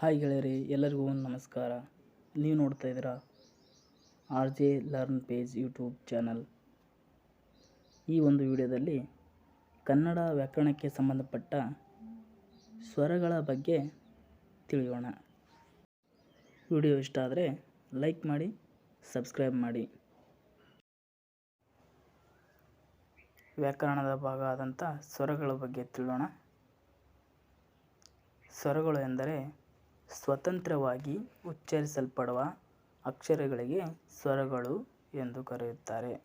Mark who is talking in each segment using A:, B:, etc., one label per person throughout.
A: Hi ಗೆಳೆಯರಿ, ಎಲ್ಲರಿಗೂ ನಮಸ್ಕಾರ. ನೀವು ನೋಡ್ತಾ ಇದ್ದೀರಾ R J learn page YouTube channel. ಈ ಒಂದು ವಿಡಿಯೋದಲ್ಲಿ ಕನ್ನಡ ವ್ಯಾಕರಣಕ್ಕೆ ಸಂಬಂಧಪಟ್ಟ ಸ್ವರಗಳ ಬಗ್ಗೆ ತಿಳಿಯೋಣ. ವಿಡಿಯೋ ಇಷ್ಟ ಆದರೆ ಲೈಕ್ ಮಾಡಿ, ಸಬ್ಸ್ಕ್ರೈಬ್ ಮಾಡಿ. ವ್ಯಾಕರಣದ ಭಾಗ ಆದಂಥ ಸ್ವರಗಳ ಬಗ್ಗೆ ತಿಳಿಯೋಣ. ಸ್ವರಗಳು ಎಂದರೆ ಸ್ವತಂತ್ರವಾಗಿ ಉಚ್ಚರಿಸಲ್ಪಡುವ ಅಕ್ಷರಗಳಿಗೆ ಸ್ವರಗಳು ಎಂದು ಕರೆಯುತ್ತಾರೆ.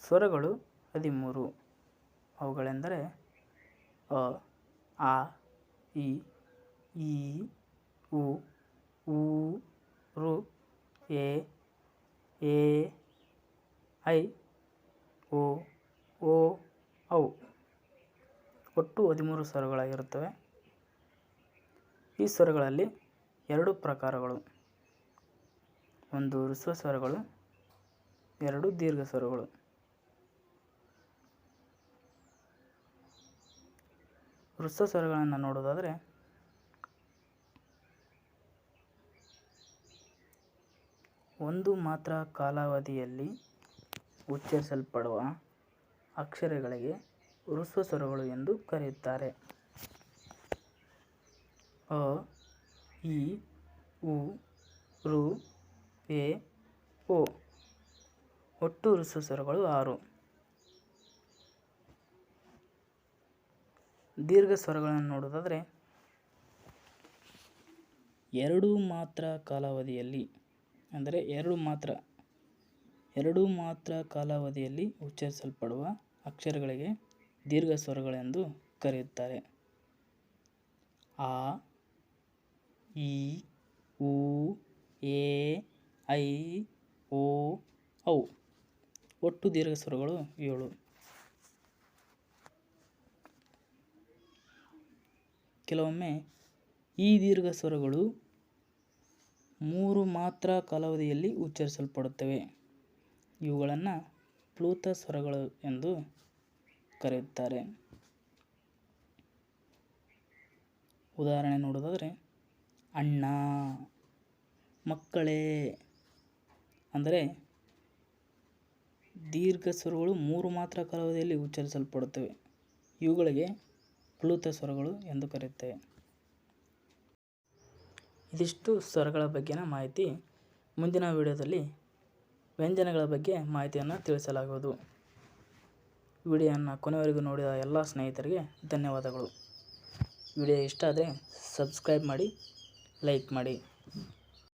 A: ಸ್ವರಗಳು ಹದಿಮೂರು. ಅವುಗಳೆಂದರೆ ಅ, ಆ, ಇ, ಈ, ಉ ಊ ರು, ಎ ಎ, ಐ, ಓ ಓ, ಔ. ಒಟ್ಟು ಹದಿಮೂರು ಸ್ವರಗಳಾಗಿರುತ್ತವೆ. ಈ ಸ್ವರಗಳಲ್ಲಿ ಎರಡು ಪ್ರಕಾರಗಳು. ಒಂದು ಹೃಸ್ವ ಸ್ವರಗಳು, ಎರಡು ದೀರ್ಘ ಸ್ವರಗಳು. ಹೃಸ್ವ ಸ್ವರಗಳನ್ನು ನೋಡೋದಾದರೆ, ಒಂದು ಮಾತ್ರ ಕಾಲಾವಧಿಯಲ್ಲಿ ಉಚ್ಚರಿಸಲ್ಪಡುವ ಅಕ್ಷರಗಳಿಗೆ ಋಸ್ವ ಸ್ವರಗಳು ಎಂದು ಕರೆಯುತ್ತಾರೆ. ಅ, ಇ, ಉ, ರು, ಎ ಓ ಒಟ್ಟು ರುಸ ಸ್ವರಗಳು ಆರು. ದೀರ್ಘ ಸ್ವರಗಳನ್ನು ನೋಡೋದಾದರೆ ಎರಡು ಮಾತ್ರ ಕಾಲಾವಧಿಯಲ್ಲಿ, ಅಂದರೆ ಎರಡು ಮಾತ್ರ ಎರಡು ಮಾತ್ರ ಕಾಲಾವಧಿಯಲ್ಲಿ ಉಚ್ಚರಿಸಲ್ಪಡುವ ಅಕ್ಷರಗಳಿಗೆ ದೀರ್ಘ ಸ್ವರಗಳೆಂದು ಕರೆಯುತ್ತಾರೆ. ಆ ಇ, ಉ, ಎ, ಐ, ಓ, ಔ. ಒಟ್ಟು ದೀರ್ಘ ಸ್ವರಗಳು ಏಳು. ಕೆಲವೊಮ್ಮೆ ಈ ದೀರ್ಘ ಸ್ವರಗಳು ಮೂರು ಮಾತ್ರ ಕಾಲಾವಧಿಯಲ್ಲಿ ಉಚ್ಚರಿಸಲ್ಪಡುತ್ತವೆ. ಇವುಗಳನ್ನು ಪ್ಲೂತ ಸ್ವರಗಳು ಎಂದು ಕರೆಯುತ್ತಾರೆ. ಉದಾಹರಣೆ ನೋಡೋದಾದರೆ ಅಣ್ಣ, ಮಕ್ಕಳೇ. ಅಂದರೆ ದೀರ್ಘ ಸ್ವರಗಳು ಮೂರು ಮಾತ್ರ ಕಾಲಾವಧಿಯಲ್ಲಿ ಉಚ್ಚರಿಸಲ್ಪಡುತ್ತವೆ. ಇವುಗಳಿಗೆ ಪ್ಲೂತ ಸ್ವರಗಳು ಎಂದು ಕರೆಯುತ್ತೇವೆ. ಇದಿಷ್ಟು ಸ್ವರಗಳ ಬಗ್ಗೆನ ಮಾಹಿತಿ ಮುಂದಿನ ವಿಡಿಯೋದಲ್ಲಿ ವ್ಯಂಜನಗಳ ಬಗ್ಗೆ ಮಾಹಿತಿಯನ್ನು ತಿಳಿಸಲಾಗುವುದು. ವಿಡಿಯೋನ ಕೊನೆವರೆಗೂ ನೋಡಿದ ಎಲ್ಲ ಸ್ನೇಹಿತರಿಗೆ ಧನ್ಯವಾದಗಳು. ವಿಡಿಯೋ ಇಷ್ಟ ಆದರೆ ಸಬ್ಸ್ಕ್ರೈಬ್ ಮಾಡಿ. ಲೈಕ್ ಮಾಡಿ.